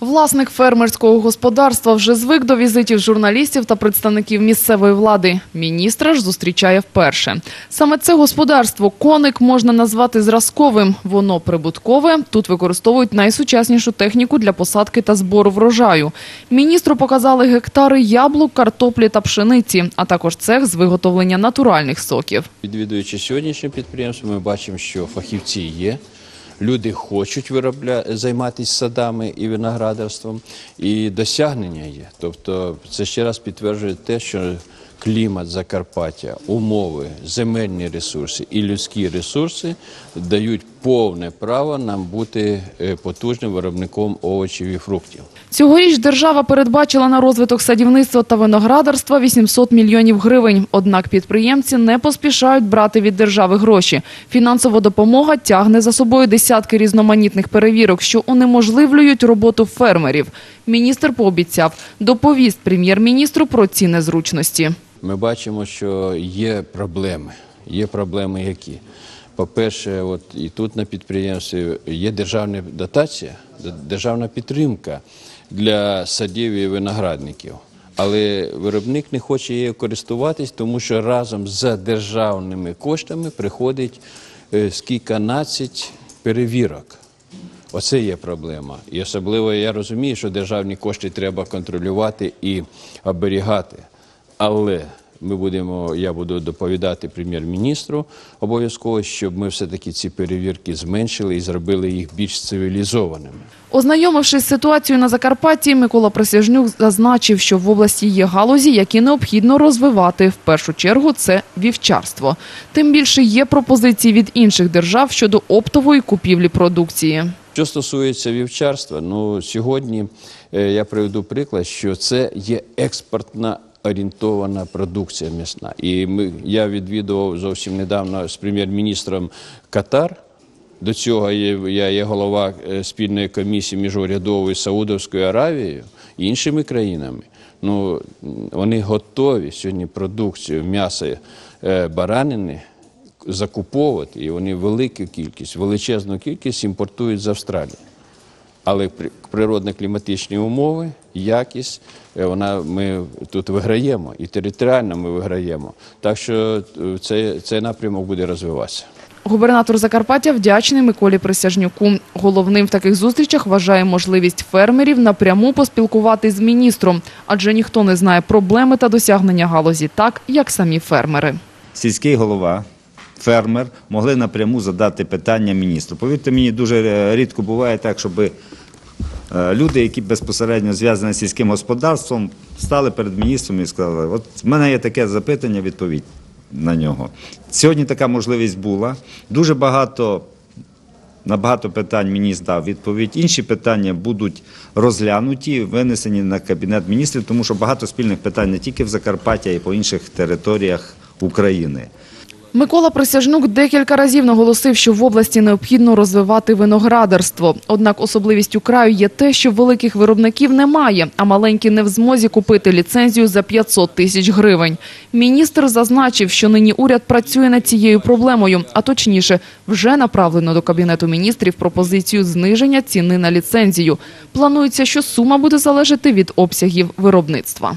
Власник фермерського господарства вже звик до візитів журналістів та представників місцевої влади. Міністра ж зустрічає вперше. Саме це господарство «Коник» можна назвати зразковим. Воно прибуткове. Тут використовують найсучаснішу техніку для посадки та збору врожаю. Міністру показали гектари яблук, картоплі та пшениці, а також цех з виготовлення натуральних соків. Відвідуючи сьогоднішнє підприємство, ми бачимо, що фахівці є. Люди хочуть виробля... займатися садами і виноградарством, і досягнення є. Тобто, це ще раз підтверджує те, що клімат Закарпаття, умови, земельні ресурси і людські ресурси дають повне право нам бути е, потужним виробником овочів і фруктів. Цьогоріч держава передбачила на розвиток садівництва та виноградарства 800 мільйонів гривень. Однак підприємці не поспішають брати від держави гроші. Фінансова допомога тягне за собою десятки різноманітних перевірок, що унеможливлюють роботу фермерів. Міністр пообіцяв доповість прем'єр-міністру про ці незручності. Ми бачимо, що є проблеми. Є проблеми які? По-перше, от і тут на підприємстві є державна дотація, державна підтримка для садів і виноградників. Але виробник не хоче її користуватись, тому що разом з державними коштами приходить е, скільканадцять перевірок. Оце є проблема. І особливо я розумію, що державні кошти треба контролювати і оберігати. Але ми будемо, я буду доповідати прем'єр-міністру обов'язково, щоб ми все-таки ці перевірки зменшили і зробили їх більш цивілізованими. Ознайомившись з ситуацією на Закарпатті, Микола Присяжнюк зазначив, що в області є галузі, які необхідно розвивати. В першу чергу це вівчарство. Тим більше є пропозиції від інших держав щодо оптової купівлі продукції. Що стосується вівчарства, ну сьогодні е, я приведу приклад, що це є експортна орієнтована продукція м'ясна. І ми, я відвідував зовсім недавно з прем'єр-міністром Катар. До цього я є голова е, спільної комісії міжурядової Саудовською Аравією і іншими країнами. Ну, вони готові сьогодні продукцію м'яса е, баранини закуповувати, і вони велику кількість, величезну кількість імпортують з Австралії. Але при- природно-кліматичні умови, якість, е, вона, ми тут виграємо, і територіально ми виграємо. Так що цей, цей напрямок буде розвиватися. Губернатор Закарпаття вдячний Миколі Присяжнюку. Головним в таких зустрічах вважає можливість фермерів напряму поспілкуватись з міністром, адже ніхто не знає проблеми та досягнення галузі так, як самі фермери. сільський голова, фермер могли напряму задати питання міністру. Повірте мені, дуже е, рідко буває так, щоб е, люди, які безпосередньо зв'язані з сільським господарством, стали перед міністром і сказали: от в мене є таке запитання, відповідь на нього. Сьогодні така можливість була. Дуже багато. На багато питань міністр дав відповідь. Інші питання будуть розглянуті, винесені на кабінет міністрів, тому що багато спільних питань не тільки в Закарпатті, а й по інших територіях України. Микола Присяжнук декілька разів наголосив, що в області необхідно розвивати виноградарство. Однак особливістю краю є те, що великих виробників немає, а маленькі не в змозі купити ліцензію за 500 тисяч гривень. Міністр зазначив, що нині уряд працює над цією проблемою, а точніше, вже направлено до Кабінету міністрів пропозицію зниження ціни на ліцензію. Планується, що сума буде залежати від обсягів виробництва.